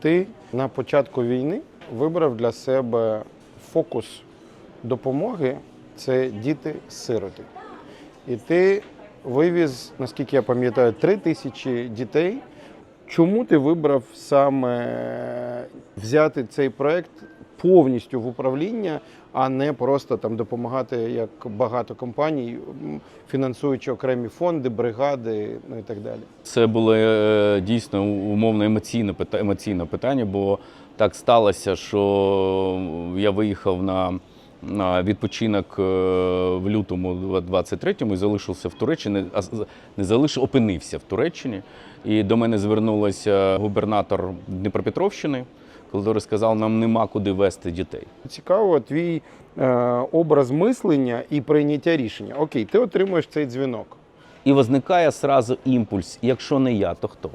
Ти на початку війни вибрав для себе фокус допомоги це діти-сироти. І ти вивіз, наскільки я пам'ятаю, три тисячі дітей. Чому ти вибрав саме взяти цей проект повністю в управління, а не просто там допомагати як багато компаній, фінансуючи окремі фонди, бригади, ну і так далі? Це було е, дійсно умовно емоційне емоційне питання, бо так сталося, що я виїхав на, на відпочинок е, в лютому 23-му і залишився в Туреччині, а не залишив, опинився в Туреччині. І до мене звернулася губернатор Дніпропетровщини, коли сказав, нам нема куди вести дітей. Цікаво твій е, образ мислення і прийняття рішення. Окей, ти отримуєш цей дзвінок. І визникає сразу імпульс: якщо не я, то хто?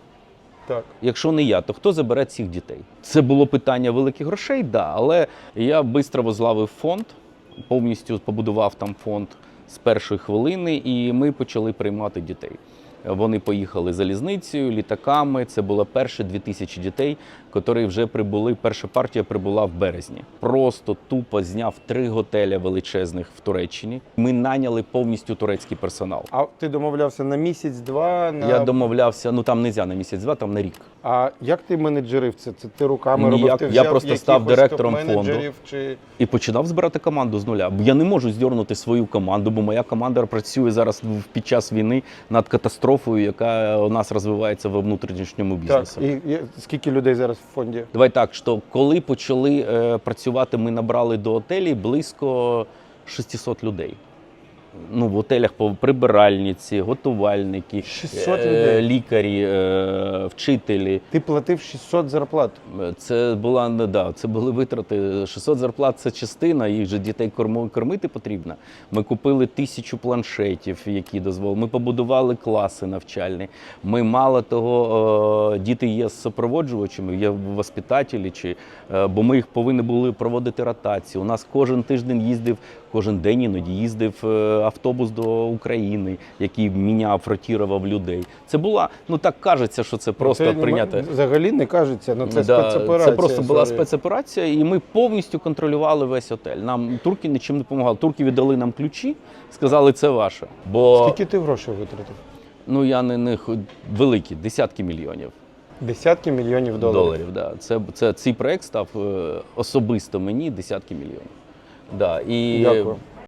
Так. Якщо не я, то хто забере цих дітей? Це було питання великих грошей, да, але я швидко возглавив фонд, повністю побудував там фонд з першої хвилини, і ми почали приймати дітей. Вони поїхали залізницею, літаками. Це було перші 2000 дітей, які вже прибули. Перша партія прибула в березні. Просто тупо зняв три готеля величезних в Туреччині. Ми наняли повністю турецький персонал. А ти домовлявся на місяць-два? На... Я домовлявся, ну там не можна на місяць-два, там на рік. А як ти менеджерив це? Це ти руками Ніяк. робив? Ти Я просто став директором топ-менеджерів Чи... І починав збирати команду з нуля. Я не можу здернути свою команду, бо моя команда працює зараз під час війни над катастрофою, яка у нас розвивається в внутрішньому Так, бізнесі. і, і скільки людей зараз в фонді? Давай так, що коли почали е, працювати, ми набрали до отелі близько 600 людей. Ну, в готелях по прибиральниці, готувальники, 600 е, людей? лікарі, е, вчителі. Ти платив 600 зарплат. Це була не да, це були витрати. 600 зарплат це частина, їх же дітей кормити потрібно. Ми купили тисячу планшетів, які дозволили. Ми побудували класи навчальні. Ми мало того, е, діти є з супроводжувачами, є воспитателі, чи е, бо ми їх повинні були проводити ротацію. У нас кожен тиждень їздив, кожен день іноді їздив е, автобус до України, який міняв, ротірував людей. Це була ну так кажеться, що це просто Це нема- прийняти. Взагалі не кажеться, ну це Да, спецоперація. Це просто була спецоперація, і ми повністю контролювали весь отель. Нам турки нічим не допомагали. Турки віддали нам ключі, сказали, це ваше. Бо Скільки ти грошей витратив? ну я не, не великі, десятки мільйонів Десятки мільйонів доларів. доларів. Да. Це, це цей проект став е, особисто мені десятки мільйонів. Да. І Дякую.